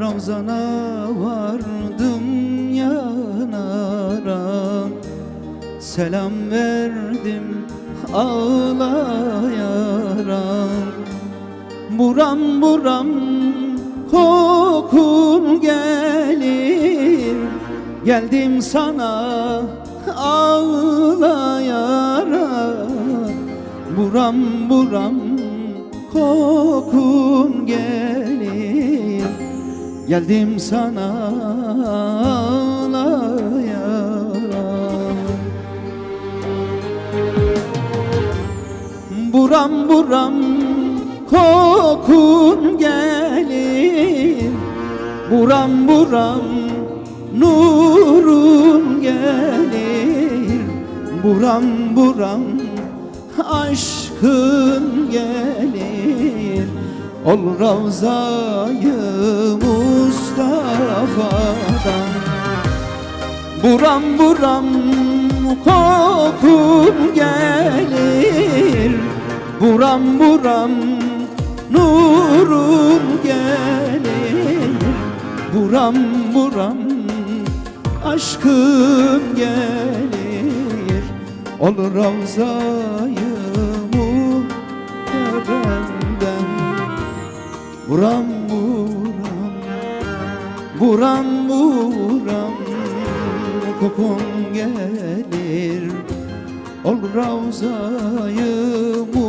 Ravzana vardım yanarak Selam verdim ağlayarak Buram buram kokun gelir. Geldim sana ağlayarak Buram buram kokun gelir Geldim sana ağlayarak. Buram buram kokun gelir. Buram buram nurun gelir. Buram buram aşkın gelir Ol Ravzayı Mustafa'dan. Buram buram kokun gelir. Buram buram nurun gelir. Buram buram aşkım gelir. Ol Ravzayı Buram buram Buram buram. Kokun gelir Ol Ravzayı Mustafa'dan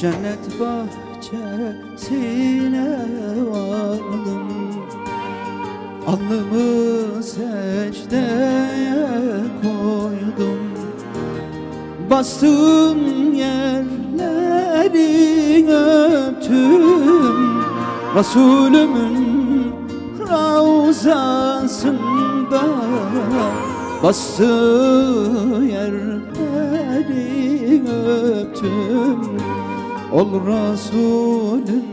Cennet bahçesine vardım. Alnımı secdeye koydum. Bastığım yerleri öptüm. Resulümün ravzasında Bastığı yerleri öptüm Ol Resulün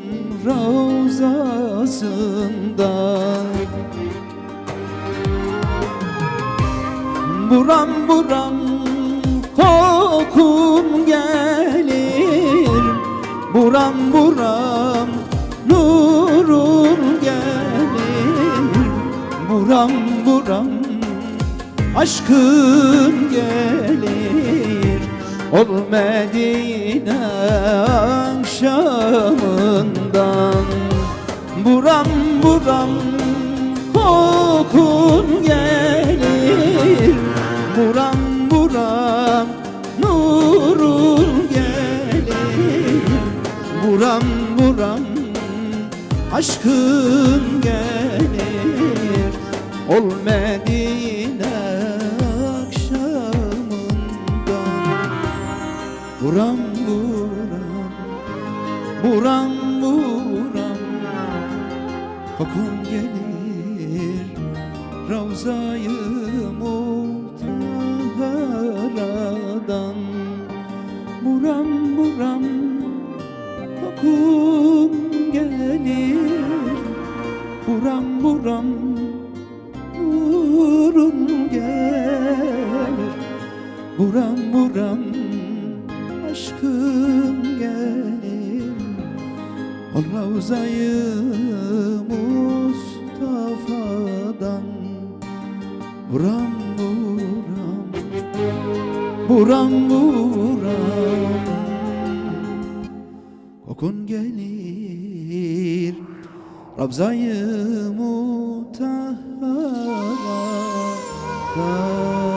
ravzasında. Buram buram kokun gelir. Buram buram nurun gelir. Buram buram aşkın gelir. Ol Medine akşamından Buram buram kokun gelir Buram buram nurun gelir Buram buram aşkın gelir Ol Medine akşamından Buram Buram buram Kokun gelir Ravzayı muhtaradan. Buram buram Kokun gelir. Buram buram Nurun gelir. Buram buram aşkım gelir Ravzayı Mustafa'dan. Buram buram Buram buram Kokun gelir Ravzayı Mutahhara'dan